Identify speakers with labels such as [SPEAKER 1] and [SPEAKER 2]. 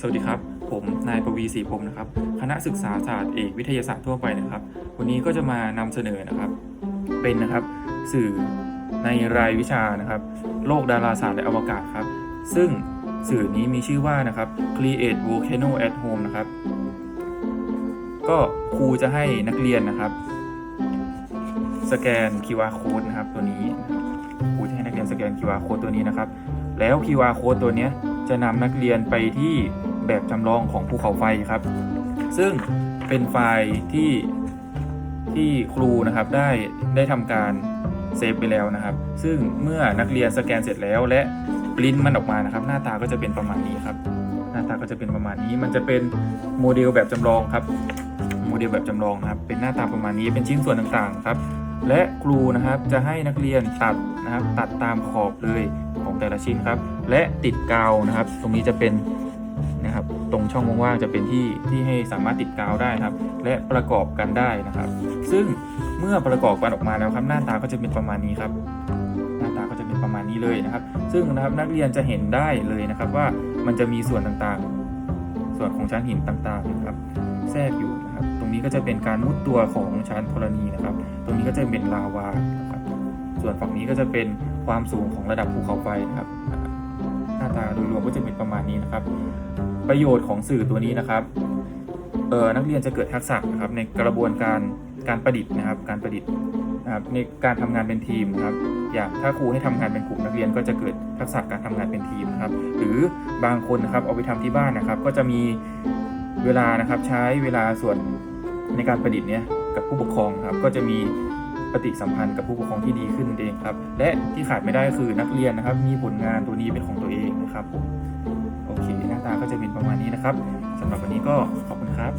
[SPEAKER 1] สวัสดีครับ ผมนายประวีศรีพรมนะครับ คณะศึกษาศาสตร์เอกวิทยาศาสตร์ทั่วไปนะครับ วันนี้ก็จะมานำเสนอนะครับ เป็นนะครับสื่อในรายวิชานะครับ โลกดาราศาสตร์และอวกาศครับ ซึ่งสื่อนี้มีชื่อว่านะครับ Create Volcano at Home นะครับ ก็ครูจะให้นักเรียนนะครับ สแกน QR code นะครับตัวนี้ครูจะให้นักเรียนสแกน QR code ตัวนี้นะครับ แล้ว QR code ตัวนี้จะนำนักเรียนไปที่ แบบจำลองของภูเขาไฟครับ ซึ่งเป็นไฟล์ที่ที่ครูนะครับได้ได้ทำการเซฟไปแล้วนะครับ ซึ่งเมื่อนักเรียนสแกนเสร็จแล้ว และปริ้นมันออกมานะครับ หน้าตาก็จะเป็นประมาณนี้ครับ หน้าตาก็จะเป็นประมาณนี้ มันจะเป็นโมเดลแบบจำลองครับ โมเดลแบบจำลองนะครับ เป็นหน้าตาประมาณนี้เป็นชิ้นส่วนต่างๆครับ และครูนะครับจะให้นักเรียนตัดนะครับ ตัดตามขอบเลยของแต่ละชิ้นครับ และติดกาวนะครับ ตรงนี้จะเป็น นะครับ ตรงช่องว่างๆจะเป็นที่ที่ให้สามารถติดกาวได้ครับ และประกอบกันได้นะครับ ซึ่งเมื่อประกอบกันออกมาแล้วครับหน้าตาก็จะเป็นประมาณนี้ครับ หน้าตาก็จะเป็นประมาณนี้เลยนะครับ ซึ่งนะครับนักเรียนจะเห็นได้เลยนะครับว่ามันจะมีส่วนต่างๆ ส่วนของชั้นหินต่างๆนะครับแทรกอยู่นะครับ ตรงนี้ก็จะเป็นการมุดตัวของชั้นธรณีนะครับ ตรงนี้ก็จะเป็นลาวานะครับ ส่วนฝั่งนี้ก็จะเป็นความสูงของระดับภูเขาไฟนะครับ หน้าตาโดยรวมก็จะเป็นประมาณนี้นะครับ ประโยชน์ของสื่อตัวนี้นะครับเออนักเรียนจะเกิดทักษะนะครับในกระบวนการการประดิษฐ์นะครับ การประดิษฐ์นะครับในการทำงานเป็นทีมนะครับ อย่างถ้าครูให้ทำงานเป็นกลุ่มนักเรียนก็จะเกิดทักษะการทำงานเป็นทีมนะครับ หรือบางคนนะครับเอาไปทำที่บ้านนะครับ ก็จะมีเวลานะครับใช้เวลาส่วนในการประดิษฐ์เนี้ยกับผู้ปกครองครับก็จะมีปฏิสัมพันธ์กับผู้ปกครองที่ดีขึ้นเองครับ และที่ขาดไม่ได้คือนักเรียนนะครับ มีผลงานตัวนี้เป็นของตัวเองนะครับผมโอเค ตาก็จะเป็นประมาณนี้นะครับสำหรับวันนี้ก็ขอบคุณครับ